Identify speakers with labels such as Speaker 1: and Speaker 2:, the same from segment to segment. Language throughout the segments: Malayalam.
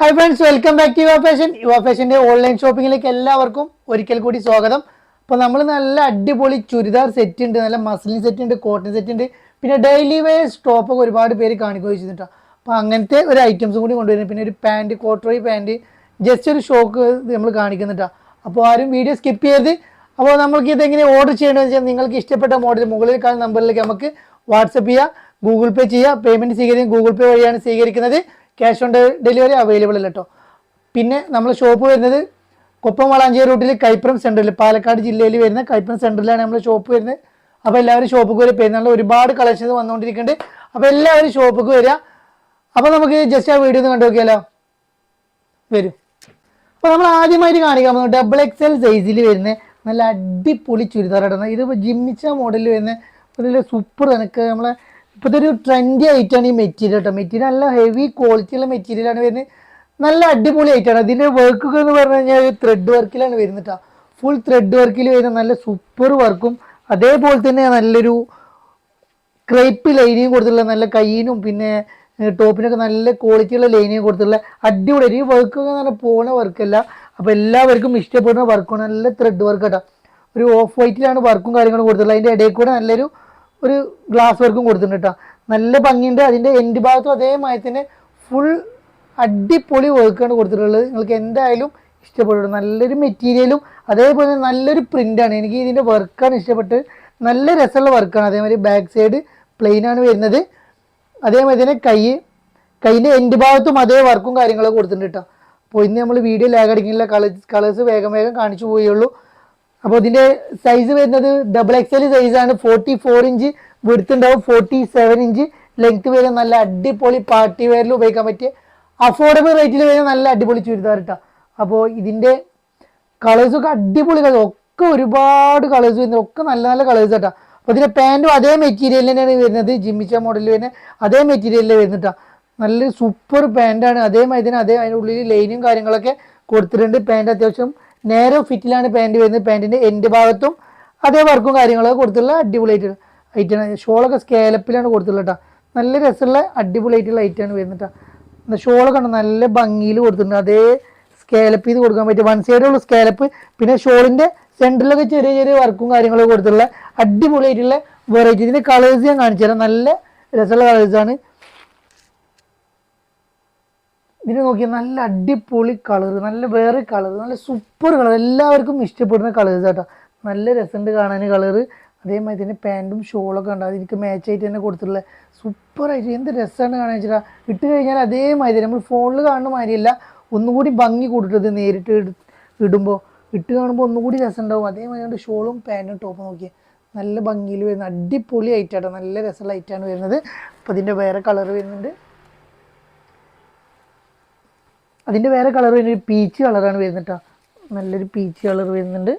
Speaker 1: Hi friends welcome back to Yuva fashion Yuva ഫാഷന്റെ online ഷോപ്പിങ്ങിലേക്ക് എല്ലാവർക്കും ഒരിക്കൽ കൂടി സ്വാഗതം. അപ്പോൾ നമ്മൾ നല്ല അടിപൊളി ചുരിദാർ സെറ്റ് ഉണ്ട് നല്ല മസ്ലിൻ സെറ്റ് ഉണ്ട് കോട്ടൺ സെറ്റ് ഉണ്ട്. പിന്നെ ഡെയിലി വെയർ സ്റ്റോപ്പൊക്കെ ഒരുപാട് പേര് കാണിക്കുകയും ചെയ്തിട്ടാണ് അപ്പോൾ അങ്ങനത്തെ ഒരു ഐറ്റംസും കൂടി കൊണ്ടുവരുന്നത് പിന്നെ ഒരു പാന്റ് കോട്ടറി പാന്റ് ജസ്റ്റ് ഒരു ഷോക്ക് നമ്മൾ കാണിക്കുന്നുണ്ടോ അപ്പോൾ ആരും വീഡിയോ സ്കിപ്പ് ചെയ്ത് അപ്പോൾ നമുക്ക് ഇതെങ്ങനെ ഓർഡർ ചെയ്യണമെന്ന് വെച്ചാൽ നിങ്ങൾക്ക് ഇഷ്ടപ്പെട്ട മോഡൽ മുകളിൽ കാണുന്ന നമ്പറിലേക്ക് നമുക്ക് വാട്സപ്പ് ചെയ്യുക ഗൂഗിൾ പേ ചെയ്യുക പേയ്മെന്റ് സ്വീകരിക്കും ഗൂഗിൾ പേ വഴിയാണ് സ്വീകരിക്കുന്നത്. ക്യാഷ് ഓൺ ഡെലിവറി അവൈലബിൾ അല്ല കേട്ടോ പിന്നെ നമ്മൾ ഷോപ്പ് വരുന്നത് കൊപ്പം വളാഞ്ചേരി റൂട്ടിൽ കൈപ്പുറം സെന്ററിൽ പാലക്കാട് ജില്ലയിൽ വരുന്ന കൈപ്പുറം സെന്ററിലാണ് നമ്മൾ ഷോപ്പ് വരുന്നത്. അപ്പോൾ എല്ലാവരും ഷോപ്പിൽ വരെ പെരുന്നാളിൽ ഒരുപാട് കളക്ഷൻസ് വന്നുകൊണ്ടിരിക്കുന്നുണ്ട് അപ്പോൾ എല്ലാവരും ഷോപ്പിൽ വരിക. അപ്പോൾ നമുക്ക് ജസ്റ്റ് ആ വീഡിയോ ഒന്ന് കണ്ടു നോക്കിയാലോ വരും. അപ്പോൾ നമ്മൾ ആദ്യമായിട്ട് കാണിക്കാൻ പോകുന്നത് ഡബിൾ എക്സ് എൽ സൈസിൽ വരുന്ന നല്ല അടിപൊളി ചുരിദാർ ഇടുന്നത് ഇത് ജിമ്മിച്ച മോഡലിൽ വരുന്ന നല്ല സൂപ്പർ എനിക്ക് നമ്മളെ ഇപ്പോഴത്തെ ഒരു ട്രെൻഡി ആയിട്ടാണ് ഈ മെറ്റീരിയൽ കേട്ടോ മെറ്റീരിയൽ നല്ല ഹെവി ക്വാളിറ്റിയുള്ള മെറ്റീരിയലാണ് വരുന്നത്. നല്ല അടിപൊളി ആയിട്ടാണ് ഇതിന്റെ വർക്കുകൾ എന്ന് പറഞ്ഞു കഴിഞ്ഞാൽ ത്രെഡ് വർക്കിലാണ് വരുന്നത് ഫുൾ ത്രെഡ് വർക്കിൽ വരുന്ന നല്ല സൂപ്പർ വർക്കും അതേപോലെ തന്നെ നല്ലൊരു ക്രേപ്പ് ലൈനിയും കൊടുത്തിട്ടുള്ള നല്ല കയ്യിനും പിന്നെ ടോപ്പിനൊക്കെ നല്ല ക്വാളിറ്റിയുള്ള ലൈനിങ് കൊടുത്തിട്ടുള്ള അടിപൊളി. ഈ എന്ന് നല്ല പോണ വർക്കല്ല അപ്പോൾ എല്ലാവർക്കും ഇഷ്ടപ്പെടുന്ന വർക്കാണ് നല്ല ത്രെഡ് വർക്ക് കേട്ടോ ഒരു ഓഫ് വൈറ്റിലാണ് വർക്കും കാര്യങ്ങളും കൊടുത്തിട്ടുള്ളത്. അതിന്റെ ഇടയിൽ കൂടെ നല്ലൊരു ഒരു ഗ്ലാസ് വർക്കും കൊടുത്തിട്ടുണ്ട് കേട്ടോ നല്ല ഭംഗിയുണ്ട്. അതിന്റെ എൻഡ് ഭാഗത്തും അതേമാതിരി തന്നെ ഫുൾ അടിപൊളി വർക്കാണ് കൊടുത്തിട്ടുള്ളത്. നിങ്ങൾക്ക് എന്തായാലും ഇഷ്ടപ്പെടും. നല്ലൊരു മെറ്റീരിയലും അതേപോലെ നല്ലൊരു പ്രിന്റാണ് എനിക്ക് ഇതിന്റെ വർക്കാണ് ഇഷ്ടപ്പെട്ട് നല്ല രസമുള്ള വർക്കാണ് അതേമാതിരി ബാക്ക് സൈഡ് പ്ലെയിനാണ് വരുന്നത്. അതേമാതിരി തന്നെ കൈ കൈയിന്റെ എൻഡ് ഭാഗത്തും അതേ വർക്കും കാര്യങ്ങളൊക്കെ കൊടുത്തിട്ടുണ്ട് കേട്ടോ അപ്പോൾ ഇന്ന് നമ്മൾ വീഡിയോ ലാഗ് അടിക്കുന്നില്ല കളേഴ്സ് വേഗം വേഗം കാണിച്ചു പോയുള്ളൂ അപ്പോൾ ഇതിന്റെ സൈസ് വരുന്നത് ഡബിൾ എക്സ് എൽ സൈസാണ് ഫോർട്ടി ഫോർ ഇഞ്ച് വിടുത്ത് ഉണ്ടാവും. ഫോർട്ടി സെവൻ ഇഞ്ച് ലെങ്ത് വരുന്ന നല്ല അടിപൊളി പാർട്ടി വെയറിൽ ഉപയോഗിക്കാൻ പറ്റിയ അഫോർഡബിൾ റേറ്റിൽ വരുന്ന നല്ല അടിപൊളി ചുരിദാർ ഇട്ടാ അപ്പോൾ ഇതിന്റെ കളേഴ്സൊക്കെ അടിപൊളി കളേഴ്സ് ഒക്കെ ഒരുപാട് കളേഴ്സ് വരുന്നത് ഒക്കെ നല്ല നല്ല കളേഴ്സ് കേട്ടോ അപ്പോൾ ഇതിന്റെ പാന്റും അതേ മെറ്റീരിയൽ തന്നെയാണ് വരുന്നത്. ജിമ്മിച്ച മോഡലിൽ വരുന്ന അതേ മെറ്റീരിയലിൽ വരുന്നിട്ടാ നല്ല സൂപ്പർ പാന്റാണ് അതേമാതിരി തന്നെ അതേ അതിന്റെ ഉള്ളിൽ ലൈനും കാര്യങ്ങളൊക്കെ കൊടുത്തിട്ടുണ്ട്. പാന്റ് അത്യാവശ്യം നേരെ ഫിറ്റിലാണ് പാന്റ് വരുന്നത്. പാന്റിന്റെ എൻഡ് ഭാഗത്തും അതേ വർക്കും കാര്യങ്ങളൊക്കെ കൊടുത്തിട്ടുള്ള അടിപൊളിയായിട്ട് ഐറ്റാണ് ഷോളൊക്കെ സ്കേലപ്പിലാണ് കൊടുത്തിട്ടുള്ള കേട്ടോ നല്ല രസമുള്ള അടിപൊളിയായിട്ടുള്ള ഐറ്റാണ് വരുന്നത് കേട്ടോ ഷോളൊക്കെ ഉണ്ട് നല്ല ഭംഗിയിൽ കൊടുത്തിട്ടുണ്ട്. അതേ സ്കേലപ്പ് ചെയ്ത് കൊടുക്കാൻ പറ്റും വൺ സൈഡുള്ള സ്കേലപ്പ് പിന്നെ ഷോളിന്റെ സെന്ററിലൊക്കെ ചെറിയ ചെറിയ വർക്കും കാര്യങ്ങളൊക്കെ കൊടുത്തിട്ടുള്ള അടിപൊളിയായിട്ടുള്ള വെറൈറ്റി ഇതിന്റെ കളേഴ്സ് ഞാൻ കാണിച്ചു തരാം നല്ല രസമുള്ള കളേഴ്സാണ് ഇതിന് നോക്കിയാൽ നല്ല അടിപൊളി കളർ നല്ല വേറെ കളർ നല്ല സൂപ്പർ കളർ എല്ലാവർക്കും ഇഷ്ടപ്പെടുന്ന കളേഴ്സ് കേട്ടോ നല്ല രസമുണ്ട് കാണാൻ കളർ അതേമാതിരി തന്നെ പാന്റും ഷോളൊക്കെ ഉണ്ട്. ഇതിക്ക് മാച്ച് ആയിട്ട് തന്നെ കൊടുത്തിട്ടുള്ള സൂപ്പറായിട്ട് എന്ത് രസമാണ് കാണാൻ വെച്ചാൽ ഇട്ട് കഴിഞ്ഞാൽ അതേമാതിരി നമ്മൾ ഫോണിൽ കാണുന്ന മാതിരിയല്ല. ഒന്നുകൂടി ഭംഗി കൊടുത്തിട്ട് നേരിട്ട് ഇട്- ഇടുമ്പോൾ ഇട്ട് കാണുമ്പോൾ ഒന്നുകൂടി രസം ഉണ്ടാവും അതേമാതിരി ഷോളും പാന്റും ടോപ്പും നോക്കിയാൽ നല്ല ഭംഗിയിൽ വരുന്ന അടിപൊളി ഐറ്റാട്ടോ നല്ല രസമുള്ള ഐറ്റാണ് വരുന്നത്. അപ്പോൾ ഇതിന്റെ വേറെ കളർ വരുന്നുണ്ട്. അതിന്റെ വേറെ കളർ വരുന്നത് പീച്ച് കളറാണ് വരുന്നത് കേട്ടോ നല്ലൊരു പീച്ച് കളർ വരുന്നുണ്ട്.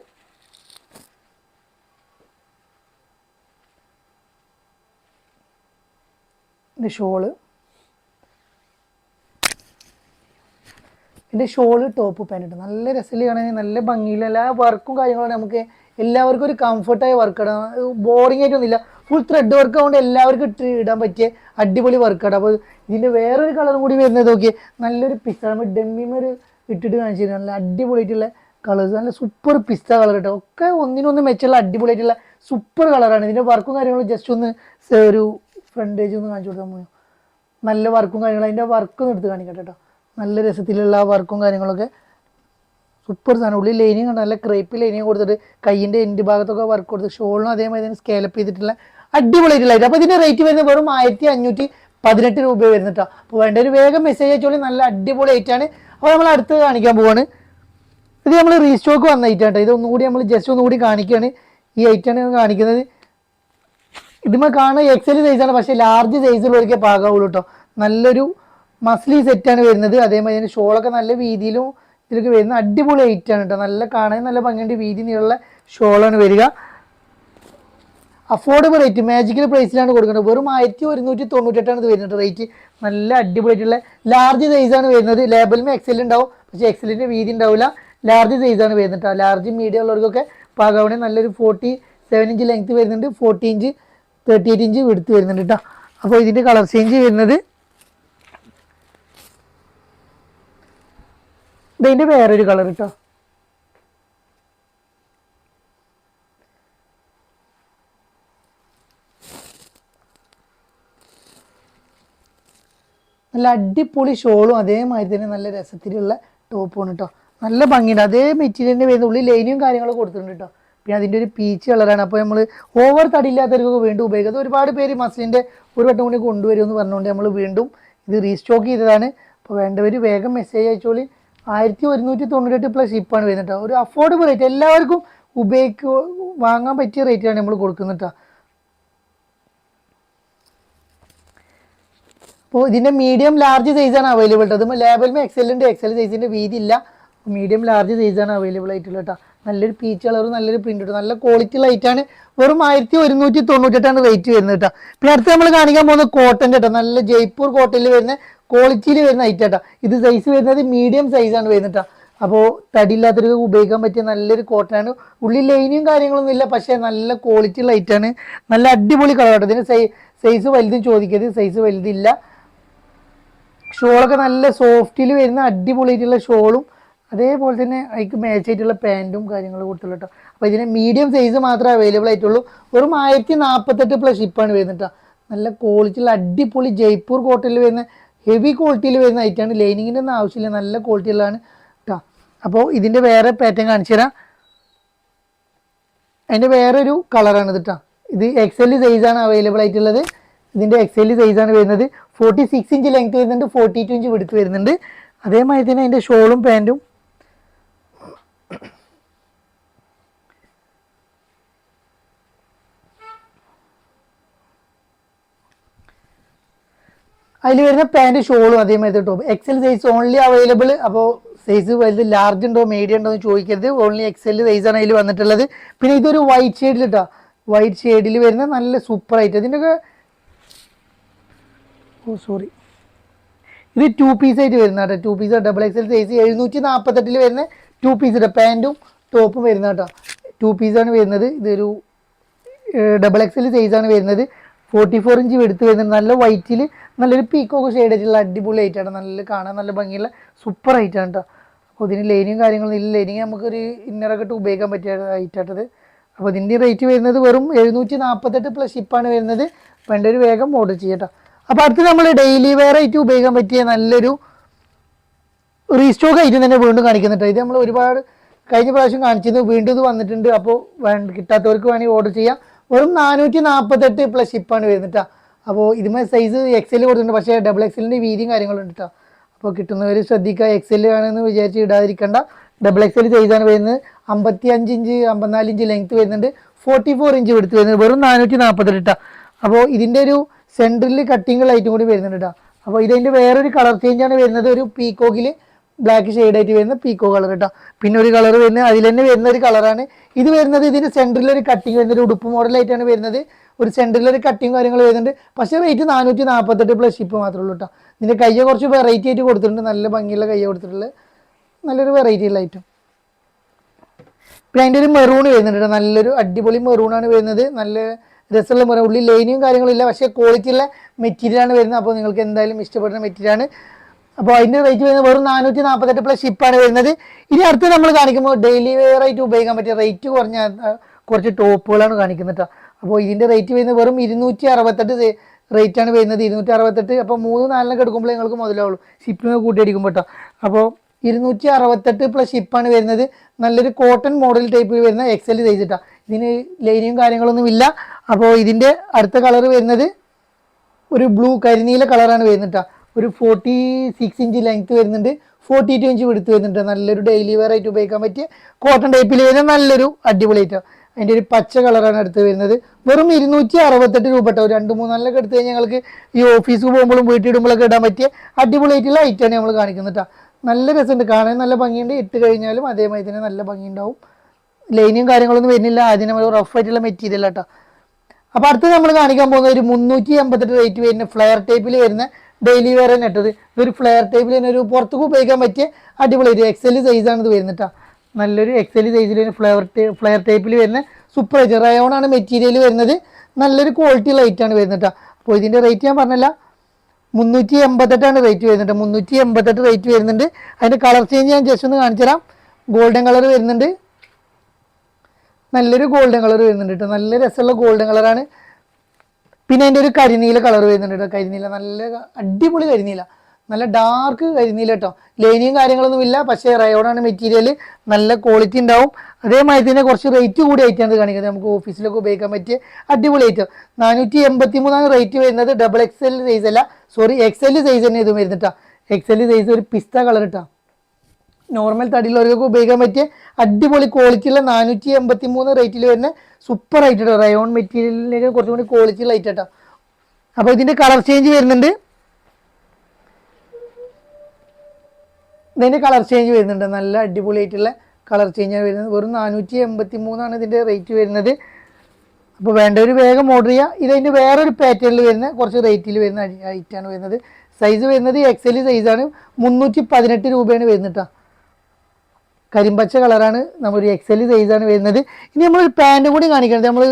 Speaker 1: ഇത് ഷോൾ ഇതിന്റെ ഷോൾ ടോപ്പ് പാന്റ് നല്ല രസത്തിൽ കാണാൻ നല്ല ഭംഗിയിൽ എല്ലാ വർക്കും കാര്യങ്ങളും നമുക്ക് എല്ലാവർക്കും ഒരു കംഫർട്ടായ വർക്കാണ് ബോറിംഗ് ആയിട്ടൊന്നുമില്ല. ഫുൾ ത്രെഡ് വർക്ക് ആവുകൊണ്ട് എല്ലാവർക്കും ഇട്ട് ഇടാൻ പറ്റിയ അടിപൊളി വർക്കാണ് അപ്പോൾ ഇതിന്റെ വേറൊരു കളറും കൂടി വരുന്നത് നോക്കിയേ. നല്ലൊരു പിസ്ത നമ്മൾ ഡെമ്മിമൊരു ഇട്ടിട്ട് കാണിച്ചിരുന്നു നല്ല അടിപൊളിയായിട്ടുള്ള കളേഴ്സ് നല്ല സൂപ്പർ പിസ്ത കളർ കേട്ടോ ഒക്കെ ഒന്നിനൊന്ന് മെച്ചുള്ള അടിപൊളിയായിട്ടുള്ള സൂപ്പർ കളറാണ് ഇതിന്റെ വർക്കും കാര്യങ്ങളും ജസ്റ്റ് ഒന്ന് ഒരു ഫ്രണ്ട് ഏജ് ഒന്ന് കാണിച്ചു കൊടുത്താൽ മതി. നല്ല വർക്കും കാര്യങ്ങളും അതിന്റെ വർക്ക് ഒന്ന് എടുത്ത് കാണിക്കട്ടെ കേട്ടോ നല്ല രസത്തിലുള്ള വർക്കും കാര്യങ്ങളൊക്കെ. സൂപ്പർ സാധനം. ഉള്ളിൽ ലൈനിങ് കണ്ട? നല്ല ക്രേപ്പ് ലൈനിങ് കൊടുത്തിട്ട് കയ്യിന്റെ എൻഡ് ഭാഗത്തൊക്കെ വർക്ക് കൊടുത്ത് ഷോളിനും അതേമാതിരി സ്കേലപ്പ് ചെയ്തിട്ടുള്ള അടിപൊളിയായിട്ടുള്ള അപ്പോൾ ഇതിന്റെ റേറ്റ് വരുന്നത് വെറും ആയിരത്തി അഞ്ഞൂറ്റി പതിനെട്ട് രൂപ വരുന്നിട്ടോ അപ്പോൾ വേണ്ട ഒരു വേഗം മെസ്സേജ് അയച്ചോളി. നല്ല അടിപൊളി ഐറ്റാണ് അപ്പോൾ നമ്മൾ അടുത്ത് കാണിക്കാൻ പോവാണ്. ഇത് നമ്മൾ റീസ്റ്റോക്ക് വന്ന ഐറ്റാണ് ഇത് ഒന്നുകൂടി നമ്മൾ ജസ്റ്റ് ഒന്നുകൂടി കാണിക്കുകയാണ് ഈ ഐറ്റാണ് കാണിക്കുന്നത്. ഇതിമ കാണുന്ന എക്സൽ സൈസാണ് പക്ഷേ ലാർജ് സൈസിലുള്ളവർക്കേ പാകാവുള്ളൂ കേട്ടോ നല്ലൊരു മസ്ലി സെറ്റാണ് വരുന്നത്. അതേമാതിരി തന്നെ ഷോളൊക്കെ നല്ല വീതിയിലും ഇതിലൊക്കെ വരുന്ന അടിപൊളി ഐറ്റാണ് കേട്ടോ നല്ല കാണാൻ നല്ല ഭംഗിയുണ്ട്. വീതി നീളമുള്ള ഷോളാണ് വരിക. അഫോർഡബിൾ റേറ്റ് മാജിക്കൽ പ്രൈസിലാണ് കൊടുക്കുന്നത്. വെറും ആയിരത്തി ഒരുന്നൂറ്റി തൊണ്ണൂറ്റെട്ടാണ് ഇത് വരുന്നത്. റേറ്റ് നല്ല അടിപൊളിയായിട്ടുള്ള ലാർജ് സൈസാണ് വരുന്നത്. ലേബലിന് എക്സൽ ഉണ്ടാവും. പക്ഷേ എക്സലിന്റെ വീതി ഉണ്ടാവില്ല. ലാർജ് സൈസാണ് വരുന്നത് ലാർജ് മീഡിയം ഉള്ളവർക്കൊക്കെ പാകാവണേ നല്ലൊരു ഫോർട്ടി സെവൻ ഇഞ്ച് ലെങ്ത് വരുന്നുണ്ട്. Forty inch thirty eight inch എടുത്ത് വരുന്നുണ്ട് കേട്ടോ അപ്പോൾ ഇതിന്റെ കളർ ചേഞ്ച് വരുന്നത് ഇതിന്റെ വേറൊരു കളർ കേട്ടോ നല്ല അടിപൊളി ഷോളും അതേമാതിരി തന്നെ നല്ല രസത്തിലുള്ള ടോപ്പുമാണ് കേട്ടോ നല്ല ഭംഗിയുണ്ട്. അതേ മെറ്റീരിയലിന്റെ വരുന്ന ഉള്ളിൽ ലൈനിയും കാര്യങ്ങളും കൊടുത്തിട്ടുണ്ട് കേട്ടോ പിന്നെ അതിന്റെ ഒരു പീച്ച് കളറാണ് അപ്പോൾ നമ്മൾ ഓവർ തടിയില്ലാത്തവർക്കൊക്കെ വീണ്ടും ഉപയോഗിക്കാം. അത് ഒരുപാട് പേര് മസിലിന്റെ ഒരു വട്ടം കൂടി കൊണ്ടുവരുമെന്ന് പറഞ്ഞുകൊണ്ട് നമ്മൾ വീണ്ടും ഇത് റീസ്റ്റോക്ക് ചെയ്തതാണ്. അപ്പോൾ വേണ്ടവർ വേഗം മെസ്സേജ് അയച്ചോളി. ആയിരത്തി ഒരുന്നൂറ്റി തൊണ്ണൂറ്റെട്ട് പ്ലസ് ഷിപ്പാണ് വരുന്നത് കേട്ടോ ഒരു അഫോർഡബിൾ റേറ്റ് എല്ലാവർക്കും ഉപയോഗിക്കുക വാങ്ങാൻ പറ്റിയ റേറ്റാണ് നമ്മൾ കൊടുക്കുന്നത് കേട്ടോ അപ്പോൾ ഇതിന്റെ മീഡിയം ലാർജ് സൈസാണ് അവൈലബിൾ കേട്ടോ അതുമ്പോൾ ലേബലിൽ എക്സൽ എക്സൽ സൈസിന്റെ വീതി ഇല്ല. മീഡിയം ലാർജ് സൈസാണ് അവൈലബിൾ ആയിട്ടുള്ളത് കേട്ടോ നല്ലൊരു പീച്ച് കളർ നല്ലൊരു പ്രിന്റ് കിട്ടും നല്ല ക്വാളിറ്റി ലൈറ്റാണ് വെറും ആയിരത്തി ഒരുന്നൂറ്റി തൊണ്ണൂറ്റെട്ടാണ് റേറ്റ് വരുന്നത് കേട്ടോ പിന്നെ അടുത്ത് നമ്മൾ കാണിക്കാൻ പോകുന്ന കോട്ടന്റെ കേട്ടോ നല്ല ജയ്പൂർ കോട്ടണിൽ വരുന്ന ക്വാളിറ്റിയിൽ വരുന്ന ഐറ്റം കേട്ടോ ഇത് സൈസ് വരുന്നത് മീഡിയം സൈസാണ് വരുന്നത് കേട്ടോ അപ്പോൾ തടിയില്ലാത്തവർക്ക് ഉപയോഗിക്കാൻ പറ്റിയ നല്ലൊരു കോട്ടനാണ് ഉള്ളിൽ ലൈനിയും കാര്യങ്ങളൊന്നും ഇല്ല. പക്ഷേ നല്ല ക്വാളിറ്റി ഉള്ള ഐറ്റാണ് നല്ല അടിപൊളി കളർ കേട്ടോ ഇതിന് സൈസ് വലുതും ചോദിക്കരുത്. സൈസ് വലുതില്ല. ഷോളൊക്കെ നല്ല സോഫ്റ്റിൽ വരുന്ന അടിപൊളിയായിട്ടുള്ള ഷോളും അതേപോലെ തന്നെ അതിക്ക് മാച്ച് ആയിട്ടുള്ള പാന്റും കാര്യങ്ങളും കൊടുത്തുള്ളൂ കേട്ടോ അപ്പോൾ ഇതിന് മീഡിയം സൈസ് മാത്രമേ അവൈലബിൾ ആയിട്ടുള്ളൂ. വെറും ആയിരത്തി നാൽപ്പത്തെട്ട് പ്ലസ് ഷിപ്പാണ് വരുന്നത് കേട്ടോ നല്ല ക്വാളിറ്റിയുള്ള അടിപൊളി ജയ്പൂർ കോട്ടയിൽ വരുന്ന ഹെവി ക്വാളിറ്റിയിൽ വരുന്ന ഐറ്റമാണ് ലൈനിങ്ങിന്റെ ഒന്നും ആവശ്യമില്ല. നല്ല ക്വാളിറ്റിയുള്ളതാണ് കേട്ടോ അപ്പോൾ ഇതിന്റെ വേറെ പാറ്റേൺ കാണിച്ചു തരാം. അതിന്റെ വേറൊരു കളറാണ് കേട്ടോ ഇത് എക്സൽ സൈസാണ് അവൈലബിൾ ആയിട്ടുള്ളത്. ഇതിന്റെ എക്സൽ സൈസാണ് വരുന്നത്. ഫോർട്ടി സിക്സ് ഇഞ്ച് ലെങ്ത് വരുന്നുണ്ട് ഫോർട്ടി ടു ഇഞ്ച് വിടുത്ത് വരുന്നുണ്ട്. അതേമാതിരി തന്നെ അതിന്റെ ഷോളും പാന്റും അതിൽ വരുന്ന പാന്റ് ഷോളും അതേമാതിരി top XL size only available അപ്പോൾ സൈസ് വലുത് ലാർജ് ഉണ്ടോ മീഡിയം ഉണ്ടോ എന്ന് ചോദിക്കരുത്. ഓൺലി എക്സൽ സൈസാണ് അതിൽ വന്നിട്ടുള്ളത്. പിന്നെ ഇതൊരു വൈറ്റ് ഷെയ്ഡിൽ കേട്ടോ വൈറ്റ് ഷെയ്ഡിൽ വരുന്ന നല്ല സൂപ്പർ ആയിട്ട്. ഇതിന്റെയൊക്കെ ഓ സോറി ഇത് ടു പീസ് ആയിട്ട് വരുന്ന കേട്ടോ. Two piece double XL size എഴുന്നൂറ്റി നാൽപ്പത്തെട്ടിൽ വരുന്ന ടു പീസ് കേട്ടോ പാന്റും ടോപ്പും വരുന്ന കേട്ടോ. ടു പീസാണ് വരുന്നത്. ഇതൊരു ഡബിൾ എക്സൽ സൈസാണ് വരുന്നത്. ഫോർട്ടി ഫോർ ഇഞ്ച് എടുത്ത് വരുന്നത്. നല്ല വൈറ്റിൽ നല്ലൊരു പീക്കോക്ക് ഷെയ്ഡ് ആയിട്ടുള്ള അടിപൊളി ആയിട്ടാണ് നല്ല കാണാൻ നല്ല ഭംഗിയുള്ള സൂപ്പർ ആയിട്ടാണ് കേട്ടോ. അപ്പോൾ ഇതിന് ലൈനിങ് കാര്യങ്ങളൊന്നും ഇല്ല. ലൈനിങ് നമുക്കൊരു ഇന്നറൊക്കെ ഇട്ട് ഉപയോഗിക്കാൻ പറ്റിയ ആയിട്ടാട്ടത് അപ്പോൾ ഇതിന്റെ റേറ്റ് വരുന്നത് വെറും എഴുന്നൂറ്റി നാൽപ്പത്തെട്ട് പ്ലസ് ഷിപ്പാണ് വരുന്നത്. വേണ്ട ഒരു വേഗം ഓർഡർ ചെയ്യട്ടോ അപ്പോൾ അടുത്ത് നമ്മൾ ഡെയിലി വെയർ ആയിട്ട് ഉപയോഗിക്കാൻ പറ്റിയ നല്ലൊരു റീസ്റ്റോക്ക് ആയിട്ട് തന്നെ വീണ്ടും കാണിക്കുന്നുണ്ട്. ഇത് നമ്മൾ ഒരുപാട് കഴിഞ്ഞ പ്രാവശ്യം കാണിച്ചത് വീണ്ടും ഇത് വന്നിട്ടുണ്ട്. അപ്പോൾ കിട്ടാത്തവർക്ക് വേണമെങ്കിൽ ഓർഡർ ചെയ്യാം. വെറും നാനൂറ്റി നാൽപ്പത്തെട്ട് പ്ലസ് ഷിപ്പാണ് വരുന്നിട്ടാ അപ്പോൾ ഇതുമേ സൈസ് എക്സൽ കൊടുത്തിട്ടുണ്ട്. പക്ഷേ ഡബിൾ എക്സലിന്റെ വീതിയും കാര്യങ്ങളും ഉണ്ട് കേട്ടോ അപ്പോൾ കിട്ടുന്നവർ ശ്രദ്ധിക്കുക എക്സൽ ആണെന്ന് വിചാരിച്ച് ഇടാതിരിക്കേണ്ട. ഡബിൾ എക്സൽ സൈസാണ് വരുന്നത്. അമ്പത്തി അഞ്ച് ഇഞ്ച് അമ്പത്തിനാല് ഇഞ്ച് ലെങ്ത്ത് വരുന്നുണ്ട്. ഫോർട്ടി ഫോർ ഇഞ്ച് എടുത്ത് വരുന്നത് വെറും നാനൂറ്റി നാൽപ്പത്തെട്ട് കേട്ടോ അപ്പോൾ ഇതിന്റെ ഒരു സെന്ററിൽ കട്ടിങ് ലൈറ്റും കൂടി വരുന്നുണ്ട് കേട്ടോ അപ്പോൾ ഇതിന്റെ വേറൊരു കളർ ചേഞ്ച് ആണ് വരുന്നത്. ഒരു പീക്കോക്കിൽ ബ്ലാക്ക് ആയിട്ട് വരുന്ന പീക്കോ കളർ കേട്ടോ പിന്നെ ഒരു കളർ വരുന്നത് അതിൽ തന്നെ വരുന്ന ഒരു കളറാണ് ഇത് വരുന്നത് ഇതിന്റെ സെന്ററിൽ ഒരു കട്ടിങ് വരുന്ന ഒരു ഉടുപ്പ് മോഡലായിട്ടാണ് വരുന്നത്. ഒരു സെന്ററിൽ ഒരു കട്ടിങ് കാര്യങ്ങൾ വരുന്നുണ്ട്. പക്ഷേ റേറ്റ് നാനൂറ്റി നാൽപ്പത്തെട്ട് പ്ലസ് ഷിപ്പ് മാത്രമേ ഉള്ളൂ കേട്ടോ ഇതിന്റെ കയ്യെ കുറച്ച് വെറൈറ്റി ആയിട്ട് കൊടുത്തിട്ടുണ്ട്. നല്ല ഭംഗിയുള്ള കയ്യ കൊടുത്തിട്ടുള്ളത് നല്ലൊരു വെറൈറ്റി ഉള്ള ഐറ്റം പിന്നെ അതിന്റെ ഒരു മെറൂൺ വരുന്നുണ്ട് നല്ലൊരു അടിപൊളി മെറൂണാണ് വരുന്നത്. നല്ല രസമുള്ള മുറ ഉള്ളിൽ ലൈനിയും കാര്യങ്ങളും ഇല്ല. പക്ഷേ ക്വാളിറ്റി ഉള്ള മെറ്റീരിയലാണ് വരുന്നത്. അപ്പോൾ നിങ്ങൾക്ക് എന്തായാലും ഇഷ്ടപ്പെടുന്ന മെറ്റീരിയലാണ് അപ്പോൾ അതിന്റെ റേറ്റ് വരുന്നത് വെറും നാനൂറ്റി നാൽപ്പത്തെട്ട് പ്ലസ് ഷിപ്പാണ് വരുന്നത്. ഇനി അടുത്ത് നമ്മൾ കാണിക്കുമ്പോൾ ഡെയിലി വെയർ ആയിട്ട് ഉപയോഗിക്കാൻ പറ്റിയ റേറ്റ് കുറഞ്ഞ കുറച്ച് ടോപ്പുകളാണ് കാണിക്കുന്നത് കേട്ടോ അപ്പോൾ ഇതിന്റെ റേറ്റ് വരുന്നത് വെറും ഇരുന്നൂറ്റി അറുപത്തെട്ട് റേറ്റാണ് വരുന്നത്. ഇരുന്നൂറ്റി അറുപത്തെട്ട് അപ്പോൾ മൂന്ന് നാലിനൊക്കെ എടുക്കുമ്പോൾ നിങ്ങൾക്ക് മുതലാവുള്ളൂ. ഷിപ്പിംഗ് കൂട്ടി അടിക്കുമ്പോൾ കേട്ടോ അപ്പോൾ ഇരുന്നൂറ്റി അറുപത്തെട്ട് പ്ലസ് ഷിപ്പാണ് വരുന്നത്. നല്ലൊരു കോട്ടൺ മോഡൽ ടൈപ്പിൽ വരുന്ന എക്സൽ സൈസ് കേട്ടോ ഇതിന് ലൈനിയും കാര്യങ്ങളൊന്നും ഇല്ല അപ്പോൾ ഇതിന്റെ അടുത്ത കളർ വരുന്നത് ഒരു ബ്ലൂ കരിനീല കളറാണ് വരുന്നത് ഒരു ഫോർട്ടി സിക്സ് ഇഞ്ച് ലെങ്ത് വരുന്നുണ്ട്. ഫോർട്ടി ടു ഇഞ്ച് വിടുത്ത് വരുന്നുണ്ട്. നല്ലൊരു ഡെയിലി വെയർ ആയിട്ട് ഉപയോഗിക്കാൻ പറ്റിയ കോട്ടൺ ടൈപ്പിൽ വരുന്ന നല്ലൊരു അടിപൊളി ഐറ്റം അതിന്റെ ഒരു പച്ച കളറാണ് അടുത്ത് വരുന്നത്. വെറും ഇരുന്നൂറ്റി അറുപത്തെട്ട് രൂപ കേട്ടോ രണ്ട് മൂന്നാലൊക്കെ എടുത്ത് കഴിഞ്ഞാൽ ഞങ്ങൾക്ക് ഈ ഓഫീസിൽ പോകുമ്പോഴും വീട്ടിടുമ്പോഴൊക്കെ ഇടാൻ പറ്റിയ അടിപൊളി ആയിട്ടുള്ള ഐറ്റമാണ് നമ്മൾ കാണിക്കുന്നത് കേട്ടോ നല്ല രസമുണ്ട്. കാണാൻ നല്ല ഭംഗിയുണ്ട്. ഇട്ട് കഴിഞ്ഞാലും അതേമാതിരി തന്നെ നല്ല ഭംഗിയുണ്ടാവും. ലൈനും കാര്യങ്ങളൊന്നും വരുന്നില്ല. അതിന് റഫ് ആയിട്ടുള്ള മെറ്റീരിയൽ കേട്ടോ അപ്പോൾ അടുത്ത് നമ്മൾ കാണിക്കാൻ പോകുന്ന ഒരു മുന്നൂറ്റി എൺപത്തെട്ട് റേറ്റ് വരുന്ന ഫ്ലെയർ ടൈപ്പിൽ വരുന്ന ഡെയിലി വെയർ തന്നെ ഇട്ടത്. ഇതൊരു ഫ്ലെയർ ടൈപ്പിൽ തന്നെ ഒരു പുറത്തേക്ക് ഉപയോഗിക്കാൻ പറ്റിയ അടിപൊളി ഒരു എക്സൽ സൈസാണ് ഇത് വരുന്നിട്ടാ നല്ലൊരു എക്സൽ സൈസിൽ വരുന്ന ഫ്ലെയർ ഫ്ലെയർ ടൈപ്പിൽ വരുന്ന സൂപ്പർ റയോൺ ആണ് മെറ്റീരിയൽ വരുന്നത്. നല്ലൊരു ക്വാളിറ്റി ലൈറ്റാണ് വരുന്നിട്ടാ ട്ടോ. അപ്പോൾ ഇതിന്റെ റേറ്റ് ഞാൻ പറഞ്ഞല്ല മുന്നൂറ്റി എൺപത്തെട്ടാണ് റേറ്റ് വരുന്നുണ്ട് മുന്നൂറ്റി എൺപത്തെട്ട് റേറ്റ് വരുന്നുണ്ട്. അതിന്റെ കളർ ചേഞ്ച് ഞാൻ ജസ്റ്റ് ഒന്ന് കാണിച്ചു തരാം ഗോൾഡൻ കളർ വരുന്നുണ്ട്. നല്ലൊരു ഗോൾഡൻ കളർ വരുന്നുണ്ട് കേട്ടോ നല്ല രസമുള്ള ഗോൾഡൻ കളറാണ് പിന്നെ അതിന്റെ ഒരു കരിനീല കളർ വരുന്നുണ്ട് കേട്ടോ കരിനീല നല്ല അടിപൊളി കരിനീല. നല്ല ഡാർക്ക് കരിനീല കേട്ടോ ലൈനിയും കാര്യങ്ങളൊന്നും ഇല്ല പക്ഷേ റയോണാണ് മെറ്റീരിയൽ നല്ല ക്വാളിറ്റി ഉണ്ടാവും. അതേമാതിരി തന്നെ കുറച്ച് റേറ്റ് കൂടി ആയിട്ടാണ് കാണിക്കുന്നത്. നമുക്ക് ഓഫീസിലൊക്കെ ഉപയോഗിക്കാൻ പറ്റിയ അടിപൊളി ഐറ്റം നാനൂറ്റി എൺപത്തി മൂന്നാണ് റേറ്റ് വരുന്നത്. ഡബിൾ എക്സ് എൽ സൈസ് അല്ല. സോറി എക്സ് എൽ സൈസ് തന്നെ ഇത് വരുന്നിട്ടാ എക്സ് എൽ സൈസ് ഒരു പിസ്ത കളർ ഇട്ടാ നോർമൽ തടിയിലുള്ളവർക്ക് ഉപയോഗിക്കാൻ പറ്റിയ അടിപൊളി ക്വാളിറ്റിയുള്ള നാനൂറ്റി എൺപത്തി മൂന്ന് റേറ്റിൽ വരുന്ന സൂപ്പർ ആയിട്ട് കേട്ടോ റയോൺ മെറ്റീരിയലിനൊക്കെ കുറച്ചും കൂടി ക്വാളിറ്റി ഉള്ള ഐറ്റം കേട്ടോ അപ്പോൾ ഇതിന്റെ കളർ ചേഞ്ച് വരുന്നുണ്ട്. ഇതിന്റെ കളർ ചേഞ്ച് വരുന്നുണ്ട്. നല്ല അടിപൊളിയായിട്ടുള്ള കളർ ചേഞ്ചാണ് വരുന്നത്. വെറും നാനൂറ്റി എൺപത്തി മൂന്നാണ് ഇതിന്റെ റേറ്റ് വരുന്നത്. അപ്പോൾ വേണ്ട ഒരു വേഗം ഓർഡർ ചെയ്യുക ഇതതിന്റെ വേറൊരു പാറ്റേണിൽ വരുന്ന കുറച്ച് റേറ്റിൽ വരുന്ന ഐറ്റാണ് വരുന്നത്. സൈസ് വരുന്നത് എക്സൽ സൈസാണ് മുന്നൂറ്റി പതിനെട്ട് രൂപയാണ് വരുന്നത് കേട്ടോ കരിമ്പച്ച കളറാണ് നമ്മളൊരു എക്സൽ സൈസാണ് വരുന്നത്. ഇനി നമ്മളൊരു പാന്റും കൂടി കാണിക്കണത് നമ്മൾ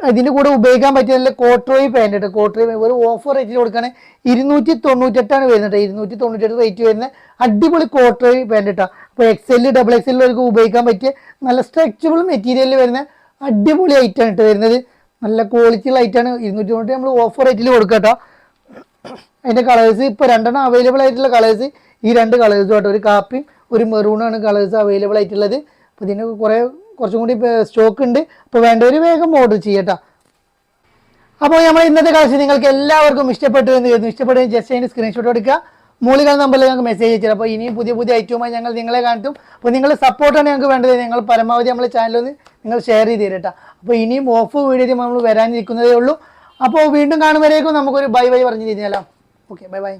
Speaker 1: ഇതിന്റെ കൂടെ ഉപയോഗിക്കാൻ പറ്റിയ നല്ല കോട്ടറോയി പാന്റ് കേട്ടോ. കോട്രോയി ഒരു ഓഫർ റേറ്റിൽ കൊടുക്കുകയാണെങ്കിൽ ഇരുന്നൂറ്റി തൊണ്ണൂറ്റെട്ടാണ് വരുന്നത് ഇരുന്നൂറ്റി തൊണ്ണൂറ്റെട്ട് റേറ്റ് വരുന്ന അടിപൊളി കോട്ടറോയി പാന്റ് കേട്ടോ. അപ്പോൾ എക്സൽ ഡബിൾ എക്സലിലേക്ക് ഉപയോഗിക്കാൻ പറ്റിയ നല്ല സ്ട്രെച്ചബിൾ മെറ്റീരിയലിൽ വരുന്ന അടിപൊളി ഐറ്റാണ് കേട്ടോ വരുന്നത്. നല്ല ക്വാളിറ്റി ഉള്ള ഐറ്റാണ് ഇരുന്നൂറ്റി തൊണ്ണൂറ്റി നമ്മൾ ഓഫർ റേറ്റിൽ കൊടുക്കുക കേട്ടോ. അതിന്റെ കളേഴ്സ് ഇപ്പോൾ രണ്ടെണ്ണം അവൈലബിൾ ആയിട്ടുള്ള കളേഴ്സ് ഈ രണ്ട് കളേഴ്സും കേട്ടോ ഒരു കാപ്പിയും ഒരു മെറൂണാണ് കളേഴ്സ് അവൈലബിൾ ആയിട്ടുള്ളത്. അപ്പോൾ ഇതിന് കുറേ കുറച്ചും കൂടി സ്റ്റോക്ക് ഉണ്ട്. അപ്പോൾ വേണ്ടവർ വേഗം ഓർഡർ ചെയ്യട്ടോ. അപ്പോൾ നമ്മൾ ഇന്നത്തെ കളക്ഷൻ നിങ്ങൾക്ക് എല്ലാവർക്കും ഇഷ്ടപ്പെട്ടു എന്ന് കരുതുന്നു. ഇഷ്ടപ്പെട്ടെങ്കിൽ ജസ്റ്റ് അതിന്റെ സ്ക്രീൻഷോട്ട് എടുക്കുക. മൂളികൾ നമ്പറിൽ ഞങ്ങൾക്ക് മെസ്സേജ് അയച്ചു അപ്പോൾ ഇനിയും പുതിയ പുതിയ ഐറ്റവുമായി ഞങ്ങൾ നിങ്ങളെ കാണിക്കും. അപ്പോൾ നിങ്ങളുടെ സപ്പോർട്ടാണ് ഞങ്ങൾക്ക് വേണ്ടത്. നിങ്ങൾ പരമാവധി നമ്മളെ ചാനലൊന്ന് നിങ്ങൾ ഷെയർ ചെയ്ത് തരട്ടോ. അപ്പോൾ ഇനിയും ഓഫ് വീഡിയോ നമ്മൾ വരാനിരിക്കുന്നതേ ഉള്ളൂ. അപ്പോൾ വീണ്ടും കാണുമ്പോഴേക്കും നമുക്കൊരു ബൈ ബൈ പറഞ്ഞു കഴിഞ്ഞാലോ. Okay bye bye